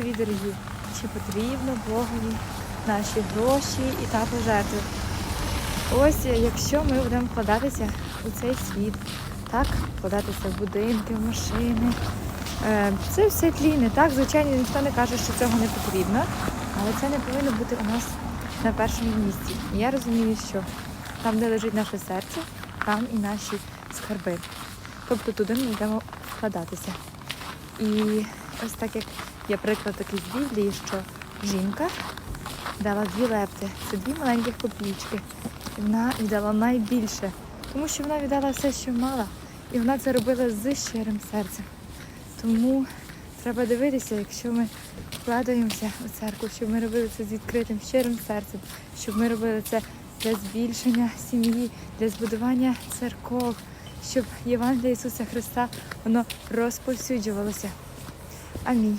привіт, дорогі! Чи потрібно Богові наші гроші і та пожертви? Ось е, якщо ми будемо вкладатися у цей світ, так, вкладатися в будинки, в машини. е, Це все тліне. Так, звичайно, ніхто не каже, що цього не потрібно, але це не повинно бути у нас на першому місці. І я розумію, що там, де лежить наше серце, там і наші скарби. Тобто туди ми йдемо вкладатися. І ось так як є приклад такий з Біблії, що жінка дала дві лепти, це дві маленьких копійки. І вона віддала найбільше, тому що вона віддала все, що мала, і вона це робила з щирим серцем. Тому треба дивитися, якщо ми вкладаємося у церкву, щоб ми робили це з відкритим щирим серцем, щоб ми робили це для збільшення сім'ї, для збудування церков, щоб Євангелія Ісуса Христа воно розповсюджувалося. Амінь.